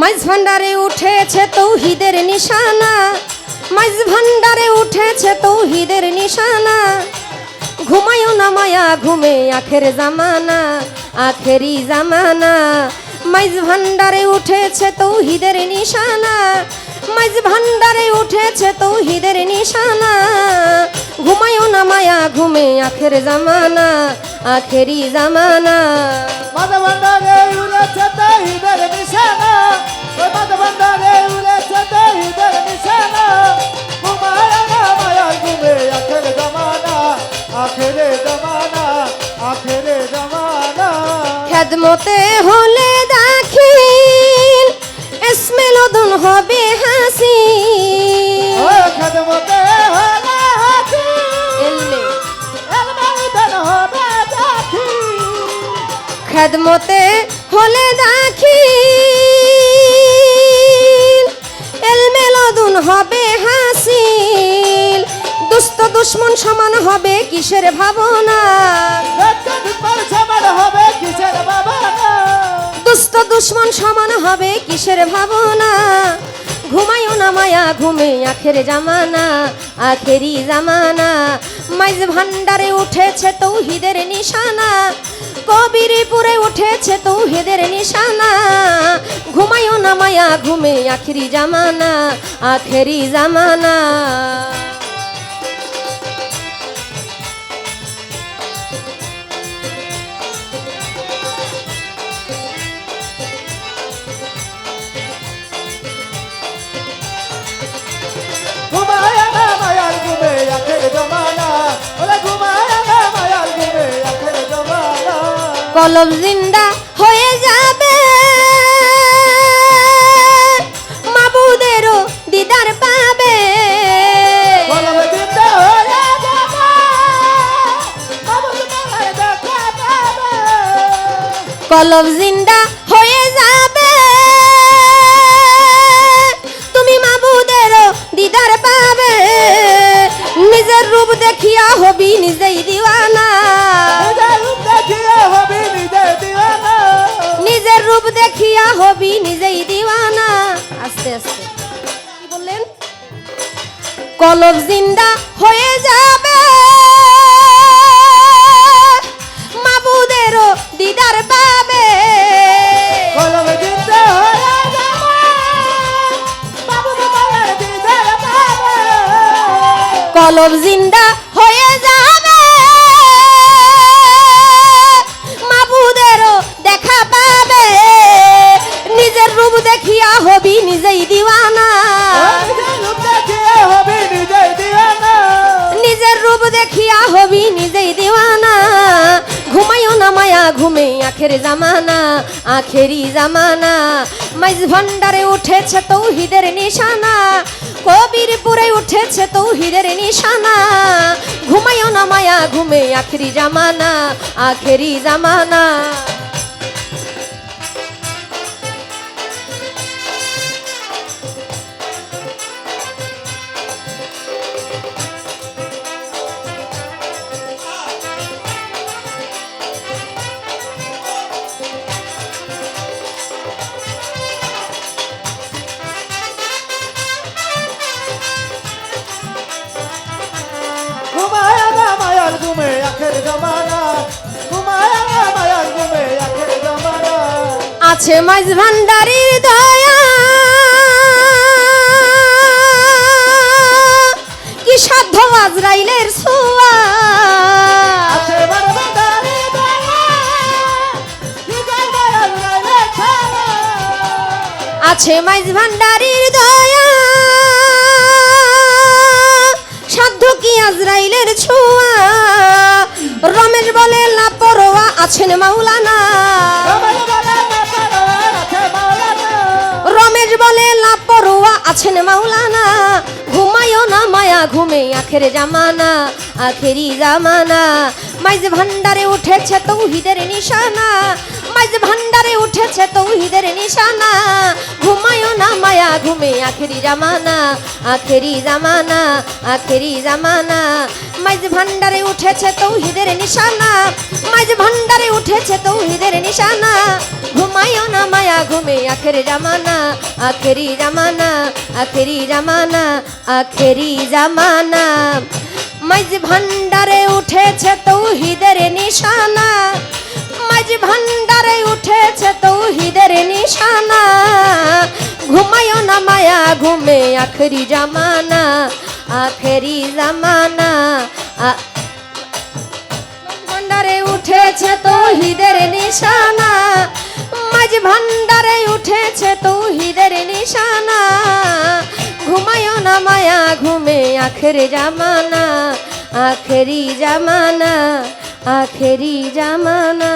মাইজ ভান্ডারে উঠেছে তৌহিদের নিশানা। মাইজ ভান্ডারে উঠেছে তৌহিদের নিশানা। ঘুমায়ও না মায়া, ঘুমে আখের জামানা আখেরি জামানা। মাইজ ভান্ডারে উঠেছে তৌহিদের নিশানা। মাইজ ভান্ডারে উঠেছে তৌহিদের নিশানা। ঘুমায়ও না মায়া, ঘুমে আখের জামানা আখেরি জামানা। মাধব ভান্ডারে উড়েছে তহিদের খেদমতে হলে দাখিল এসমেলদন হবে হাসি খেদমতে হলে জাতি খেদমতে হলে দাখিল এলমেলদুন হবে হাসিল। দুস্থ দুশ্মন সমান হবে কিসের ভাবনা? হবে কিসের দুস্থ দুশ্মন সমান হবে কিসের ভাবনা? ঘুমায়ও না মায়া, ঘুমে আখের জামানা আখেরি জামানা। মাইজ ভান্ডারে উঠেছে তৌহিদের নিশানা, কবিরপুরে উঠেছে তৌহিদের নিশানা। ঘুমায়ও না মায়া, ঘুমে আখেরি জামানা আখেরি জামানা। কলব জিন্দা হয়ে যাবে। মাবুদেরও দিদার পাবে। কলমে জিন্দা হয়ে যাবে। তুমি মাবুদেরও দিদার পাবে। হবি নিজেই দিওয়ানা। আস্তে আস্তে। কি বললেন? কলব জিন্দা হয়ে যাবে। মাবুদেরও দিদার পাবে। হয়ে কলব জিন্দা হয়ে যাবে। ঘুমে আখের জামানা আখেরি জামানা। মাইজ ভান্ডারে উঠেছে তৌহিদের নিশানা, কবিরপুরে উঠেছে তৌহিদের নিশানা। ঘুমায় না মায়া, ঘুমে আখেরি জামানা আখেরি জামানা। আছে মাইজ ভান্ডারির দয়া। কি সাধ্য আজরাইলের ছোঁয়া আছে মাইজ ভান্ডারির দয়া সাধ্য কি আজরাইলের ছোঁয়া? আছেন মাওলানা। রমেশ বলে, লাপরোয়া আছেন মাওলানা। ঘুমায়ও না মায়া, ঘুমে আখের জামানা, আখেরি জামানা। মাইজ ভান্ডারে উঠেছে তৌহিদের নিশানা। মাইজ ভান্ডারে উঠেছে তৌহিদের নিশানা। ঘুমে আখেরি জামানা আখেরি জামানা আখেরি জামানা। মাইজ ভান্ডারে উঠেছে তৌহিদের নিশানা, মাইজ ভান্ডারে উঠেছে তৌহিদের নিশানা। ঘুমায়ও না মায়া, ঘুমে আখের জামানা, আখেরি জামানা আখেরি জামানা আখেরি জামানা। মাইজ ভান্ডারে উঠেছে তৌহিদের নিশানা মাঝ ভান্ডারে উঠেছে তৌহিদের নিশানা। ঘুমায় না মায়া, ঘুমে আখরি জামানা, আখেরি জামানা। ভান্ডারে উঠেছে তৌহিদের নিশানা। মাঝ ভান্ডারে উঠেছে তৌহিদের নিশানা। ঘুমায় না মায়া, ঘুমে আখের জামানা, আখেরি জামানা। আখেরি জামানা